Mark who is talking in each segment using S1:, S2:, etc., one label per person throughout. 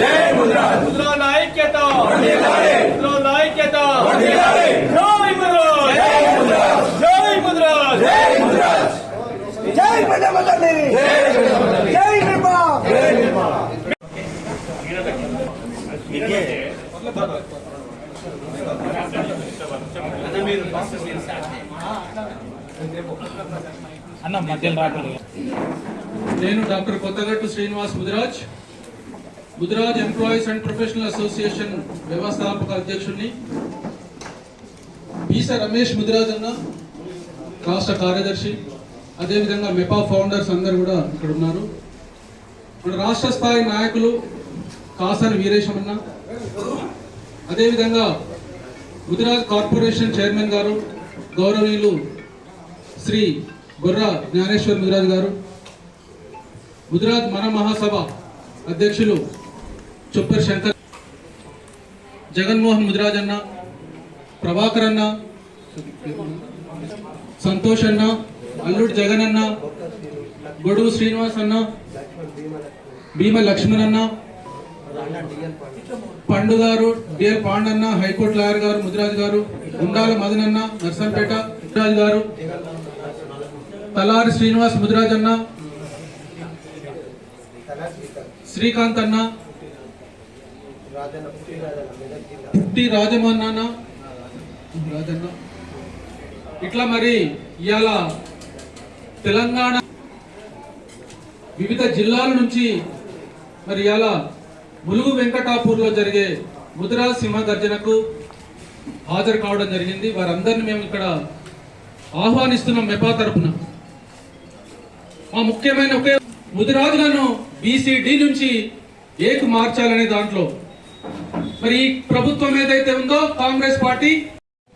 S1: జై జై
S2: జై ప్రజాపతి జై నిర్మా
S3: అన్న మధ్యలో రాకూడదు.
S4: నేను doctor Kothagattu Srinivas Mudiraj. Gujarat employees and professional association వ్యవస్థాపక అధ్యక్షుడిని బీసా రమేష్ ముదిరాజ్ అన్న రాష్ట్ర కార్యదర్శి అదేవిధంగా మెపా ఫౌండర్స్ అందరు కూడా ఇక్కడ ఉన్నారు. మన రాష్ట్ర స్థాయి నాయకులు కాసాని వీరేశమన్న అదేవిధంగా గుజరాత్ కార్పొరేషన్ చైర్మన్ గారు గౌరవనీయులు శ్రీ బొర్రా జ్ఞానేశ్వర్ ముదిరాజ్ గారు గుజరాత్ మన మహాసభ అధ్యక్షులు చొప్పర్ శంకర్ జగన్మోహన్ ముదిరాజ్ అన్న ప్రభాకర్ అన్న సంతోష్ అన్న అల్లుడు జగన్ అన్న గొడుగు శ్రీనివాస్ అన్న భీమ లక్ష్మణ్ అన్న పండు గారు పాండన్న హైకోర్టు లాయర్ గారు ముదిరాజ్ గారు గుండాల మదన్ అన్న నర్సంపేట ముదిరాజ్ గారు తలారి శ్రీనివాస్ ముదిరాజ్ అన్న శ్రీకాంత్ అన్న పుట్టి రాజమన్న రాజన్న. ఇట్లా మరి ఇవాళ తెలంగాణ వివిధ జిల్లాల నుంచి మరి ఇవాళ ములుగు వెంకటాపూర్లో జరిగే ముదిరా సింహ గర్జనకు హాజరు కావడం జరిగింది. వారందరిని మేము ఇక్కడ ఆహ్వానిస్తున్నాం మెపా తరపున. మా ముఖ్యమైన ఒకే ముదిరాజులను బీసీడీ నుంచి ఏకు మార్చాలనే దాంట్లో మరి ఈ ప్రభుత్వం ఏదైతే ఉందో కాంగ్రెస్ పార్టీ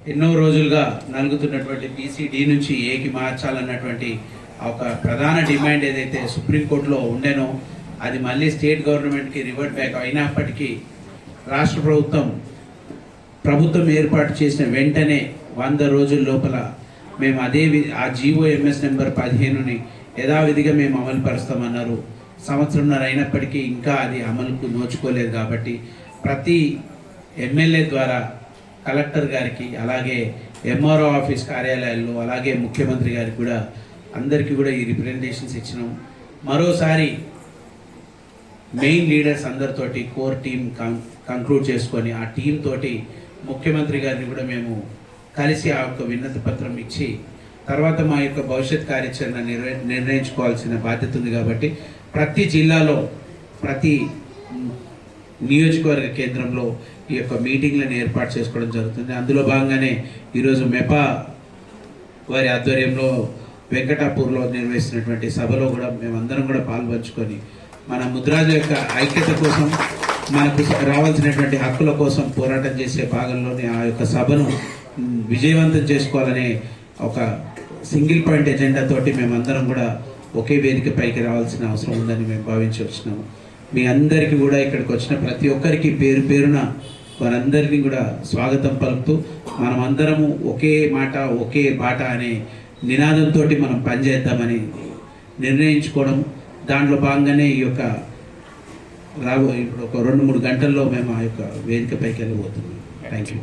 S5: ఎన్నో రోజులుగా నలుగుతున్నటువంటి బీసీడీ నుంచి ఏకి మార్చాలన్నటువంటి ఒక ప్రధాన డిమాండ్ ఏదైతే సుప్రీంకోర్టులో ఉండేనో అది మళ్ళీ స్టేట్ గవర్నమెంట్కి రివర్ట్ బ్యాక్ అయినప్పటికీ రాష్ట్ర ప్రభుత్వం ప్రభుత్వం ఏర్పాటు చేసిన వెంటనే వంద రోజుల లోపల మేము అదే ఆ జీవో ఎంఎస్ నెంబర్ పదిహేనుని యథావిధిగా మేము అమలు పరుస్తామన్నారు సంవత్సరంన్నర అయినప్పటికీ ఇంకా అది అమలుకు నోచుకోలేదు కాబట్టి ప్రతి ఎమ్మెల్యే ద్వారా కలెక్టర్ గారికి అలాగే ఎంఆర్ఓ ఆఫీస్ కార్యాలయాల్లో అలాగే ముఖ్యమంత్రి గారికి కూడా అందరికీ కూడా ఈ రిప్రజెంటేషన్స్ ఇచ్చినాం. మరోసారి మెయిన్ లీడర్స్ అందరితోటి కోర్ టీం కంక్లూడ్ చేసుకొని ఆ టీం తోటి ముఖ్యమంత్రి గారిని కూడా మేము కలిసి ఆ యొక్క విన్నతి పత్రం ఇచ్చి తర్వాత మా యొక్క భవిష్యత్ కార్యాచరణ నిర్వ నిర్ణయించుకోవాల్సిన బాధ్యత ఉంది కాబట్టి ప్రతి జిల్లాలో ప్రతి నియోజకవర్గ కేంద్రంలో ఈ యొక్క మీటింగ్లను ఏర్పాటు చేసుకోవడం జరుగుతుంది. అందులో భాగంగానే ఈరోజు మెపా వారి ఆధ్వర్యంలో వెంకటాపూర్లో నిర్వహిస్తున్నటువంటి సభలో కూడా మేమందరం కూడా పాల్పంచుకొని మన ముద్రాజ యొక్క ఐక్యత కోసం మనకు రావాల్సినటువంటి హక్కుల కోసం పోరాటం చేసే భాగంలోనే ఆ యొక్క సభను విజయవంతం చేసుకోవాలనే ఒక సింగిల్ పాయింట్ ఎజెండా తోటి మేమందరం కూడా ఒకే వేదిక పైకి రావాల్సిన అవసరం ఉందని మేము భావించి వచ్చినాము. మీ అందరికీ కూడా ఇక్కడికి వచ్చిన ప్రతి ఒక్కరికి పేరు పేరున వారందరినీ కూడా స్వాగతం పలుకుతూ మనమందరము ఒకే మాట ఒకే బాట అనే నినాదంతో మనం పనిచేద్దామని నిర్ణయించుకోవడం. దాంట్లో భాగంగానే ఈ యొక్క రాబో ఇప్పుడు ఒక రెండు మూడు గంటల్లో మేము ఆ యొక్క వేదికపైకి వెళ్ళబోతున్నాం. Thank you